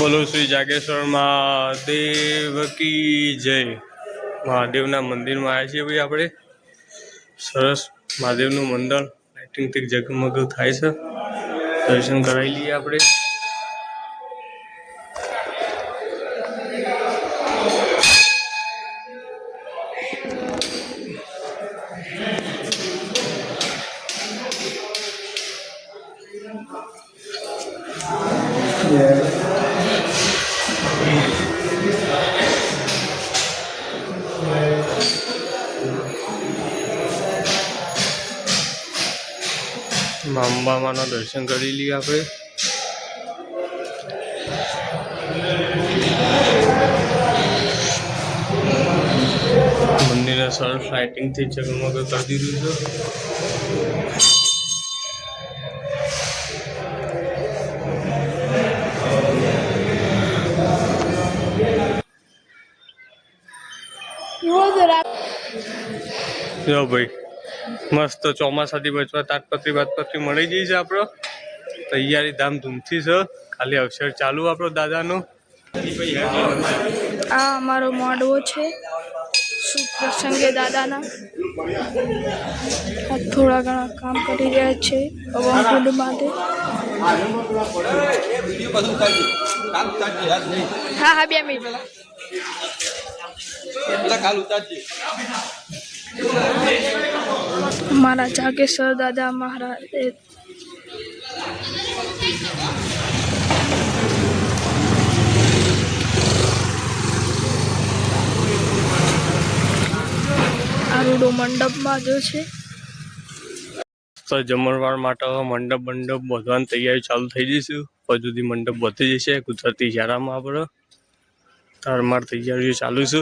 બોલો શ્રી જાગેશ્વર મહાદેવ કી જય. મહાદેવના મંદિરમાં આવ્યા છીએ ભાઈ આપણે. સરસ મહાદેવનું મંદિર લાઇટિંગથી ઝગમગ થાય છે. દર્શન કરાવી લઈએ આપણે. અંબામાના દર્શન કરી લઈએ આપણે. મંદિરને સરસ લાઇટિંગથી ઝગમગ કરી દીધું છે. જો ભાઈ મસ્ત ચોમાસાથી બચવા તાટપત્રી બાતપત્રી મળી ગઈ છે આપણો. તૈયારી ધામધૂમથી છે. ખાલી અક્ષર ચાલુ આપણો દાદાનો. આ અમારો મોડવો છે. શુભ પ્રસંગે દાદાના? થોડા ઘણા કામ કરી રહ્યા છે. માટે. હા હા બે મિનિટ. પેલા અમારા જાગેશ્વર દાદા મહારાજ આરુડો મંડપમાં જો છે. તો જમણવાર માટે મંડપ મંડપ બધવાની તૈયારી ચાલુ થઈ જઈશું હજુ સુધી મંડપ વધી જશે. ગુજરાતી ઇશારામાં આપણે. તારમાર તૈયારીઓ ચાલુ છે.